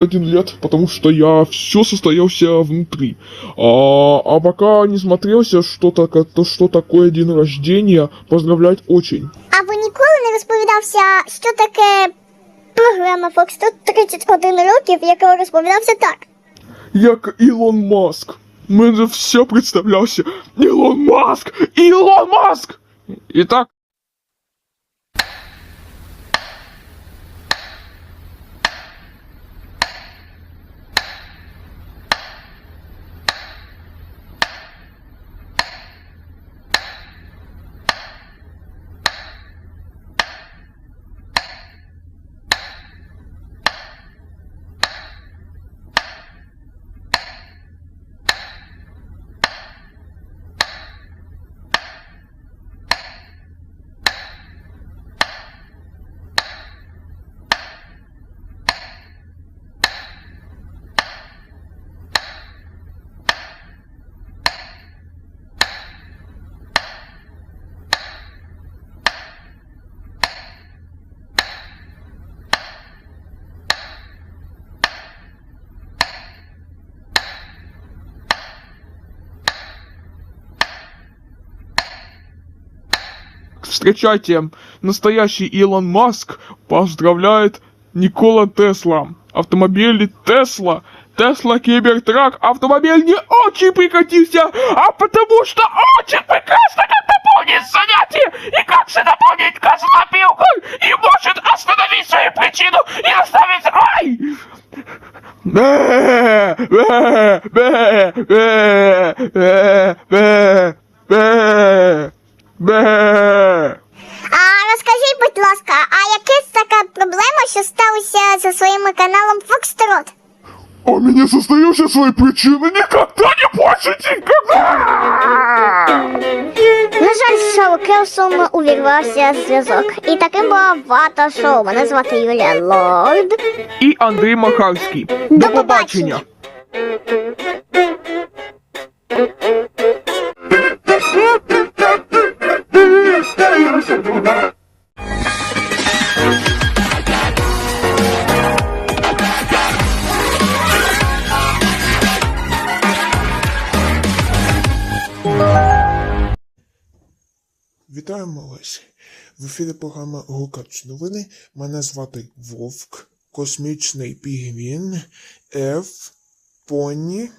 один лет, потому что я все состоялся внутри. А, а пока не смотрелся, что, тако- то, что такое день рождения, поздравлять очень. А ви ніколи не розповідався, що таке програма Fox 31 років, яка розповідався так. Як Ілон Маск. Мене все представлявся. Ілон Маск! Ілон Маск! І так. Встречайте, настоящий Илон Маск поздравляет Никола Тесла. Автомобиль Тесла, Тесла Кибертрак, автомобиль не очень прикатился, а потому что очень прекрасно как дополнить занятие и как же дополнить козлопилкой и может остановить свою причину и оставить рай. Бе, бе, бе, бе, бе, бе, бе. Що сталася зі своїм каналом Фокстрот? А У меня состоялся свои причины никогда не больше никогда! На жаль, з шоу Келсом увірвався зв'язок. І таким була вата шоу. Мене звати Юлія Лорд. И Андрей Махарський. До побачення. Вітаю, малесі! В ефірі програма Гукач новини. Мене звати Вовк, Космічний Пігвін, Еф, Поні,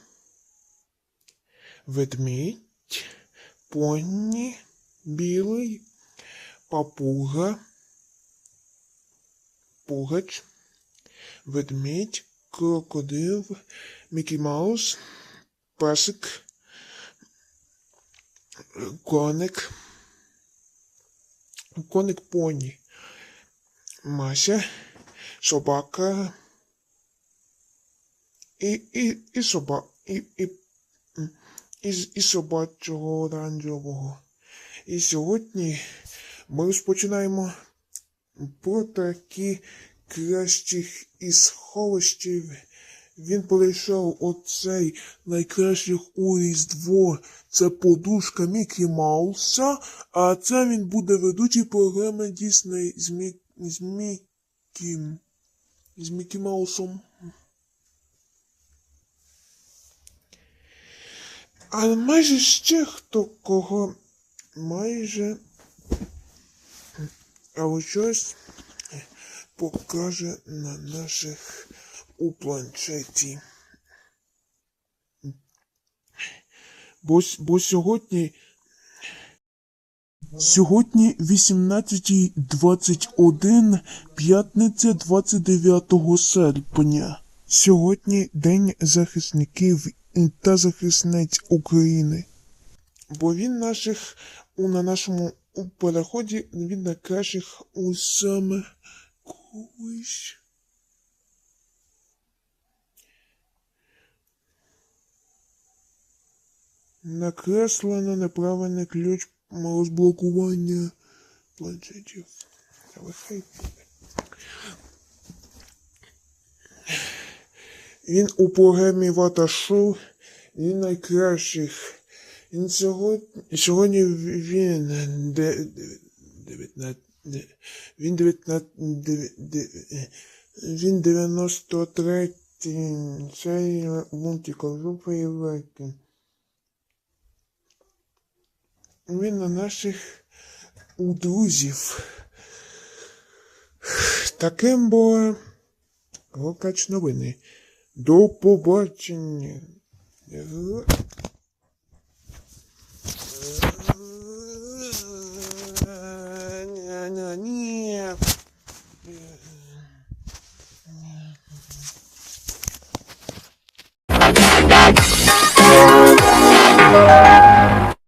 Ведмідь, Поні, Білий, Папуга, Пугач, Ведмідь, Крокодил, Мікі Маус, Песик, Коник. Коник поні. Мася, собака. І, і, і соба. І, і, і, і собачого оранжевого. І сьогодні ми розпочинаємо про такі кращих із сховищів. Він прийшов оцей найкращих у Різдво. Це подушка Мікі Мауса, а це він буде ведучий програми Дісней з, Мі... з Мікі... з Мікі Маусом. Але майже ще хто кого майже або щось покаже на наших у планшеті. Бо, бо сьогодні. Сьогодні 18.21, п'ятниця 29 серпня. Сьогодні День захисників та захисниць України. Бо він наших у на нашому переході він найкращих у саме колись. Накреслено неправильний ключ розблокування планшетів. Але хай буде. Він у програмі Вата Шоу, він найкращих. Він сьогодні, сьогодні він де, де, дев'ятнадцять- де- він 19 де- де- він 93 Ці- Цей лунтик розуміє він на наших друзів. Таким бо Голкач новини. До побачення. Thank.